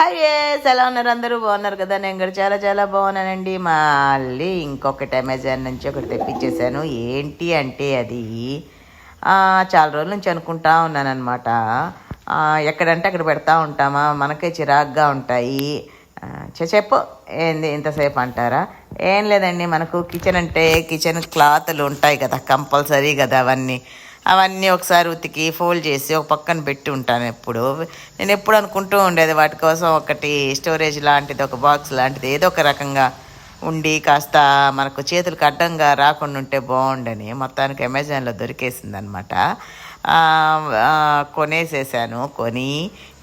Hi yes ఎలా ఉన్నారు అందరూ? బాగున్నారు కదా? నేను కూడా చాలా చాలా బాగున్నానండి. మళ్ళీ ఇంకొకటి అమెజాన్ నుంచి ఒకటి తెప్పించేశాను. ఏంటి అంటే అది చాలా రోజుల నుంచి అనుకుంటా ఉన్నానమాట ఎక్కడంటే అక్కడ పెడతా ఉంటామా? మనకే చిరాగ్గా ఉంటాయి. చె- చెప్పు. ఏంది ఇంతసేపు అంటారా? ఏం లేదండి మనకు కిచెన్ అంటే కిచెన్ క్లాతులు ఉంటాయి కదా కంపల్సరీ కదా అవన్నీ. అవన్నీ ఒకసారి ఉతికి ఫోల్డ్ చేసి ఒక పక్కన పెట్టి ఉంటాను ఎప్పుడు. నేను ఎప్పుడు అనుకుంటూ ఉండేది వాటి కోసం ఒకటి స్టోరేజ్ లాంటిది ఒక బాక్స్ లాంటిది ఏదో ఒక రకంగా ఉండి కాస్త మనకు చేతులకు అడ్డంగా రాకుండా ఉంటే బాగుండని మొత్తానికి అమెజాన్లో దొరికేసింది అనమాట కొనేసేసాను కొని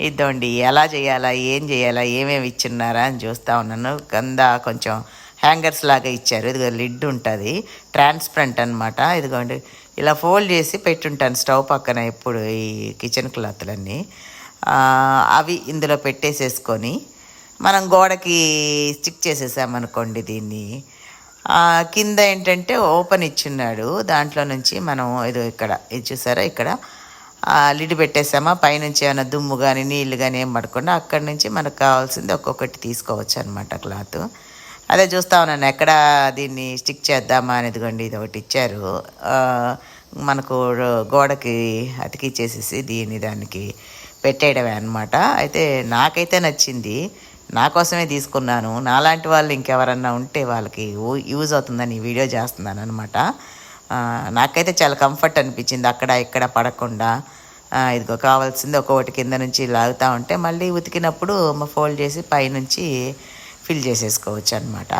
ఇద్దండి ఎలా చేయాలా ఏం చేయాలా ఏమేమి ఇచ్చిన్నారా అని చూస్తూ ఉన్నాను. కింద కొంచెం హ్యాంగర్స్ లాగా ఇచ్చారు. ఇదిగో లిడ్ ఉంటుంది. ట్రాన్స్పరెంట్ అనమాట ఇదిగోండి. ఇలా ఫోల్డ్ చేసి పెట్టుంటాను స్టవ్ పక్కన ఎప్పుడు ఈ కిచెన్ క్లాత్లన్నీ. అవి ఇందులో పెట్టేసేసుకొని మనం గోడకి స్టిక్ చేసేసామనుకోండి దీన్ని. కింద ఏంటంటే ఓపెన్ ఇచ్చున్నాడు. దాంట్లో నుంచి మనం ఇది ఇక్కడ ఇది చూసారా ఇక్కడ? లిడ్ పెట్టేసామా? పైనుంచి ఏమైనా దుమ్ము కానీ నీళ్ళు కానీ ఏం పడకుండా అక్కడి నుంచి మనకు కావాల్సింది ఒక్కొక్కటి తీసుకోవచ్చు అనమాట క్లాత్. అదే చూస్తా ఉన్నాను. ఎక్కడ దీన్ని స్టిక్ చేద్దామా అనేది కొండి ఇది ఒకటి ఇచ్చారు. మనకు గోడకి అతికిచ్చేసేసి దీన్ని దానికి పెట్టేయడమే అనమాట అయితే నాకైతే నచ్చింది. నా కోసమే తీసుకున్నాను. నాలాంటి వాళ్ళు ఇంకెవరన్నా ఉంటే వాళ్ళకి యూజ్ అవుతుందని ఈ వీడియో చేస్తున్నాను అనమాట నాకైతే చాలా కంఫర్ట్ అనిపించింది అక్కడ ఇక్కడ పడకుండా. ఇదిగో కావాల్సింది ఒక్కొక్కటి కింద నుంచి లాగుతూ ఉంటే మళ్ళీ ఉతికినప్పుడు ఫోల్డ్ చేసి పైనుంచి ఫిల్ చేసేసుకోవచ్చు అనమాట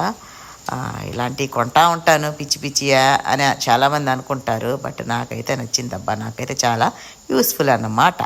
ఇలాంటివి కొంటా ఉంటాను పిచ్చి పిచ్చియా అని చాలామంది అనుకుంటారు బట్ నాకైతే నచ్చిందబ్బా నాకైతే చాలా యూస్ఫుల్ అన్నమాట.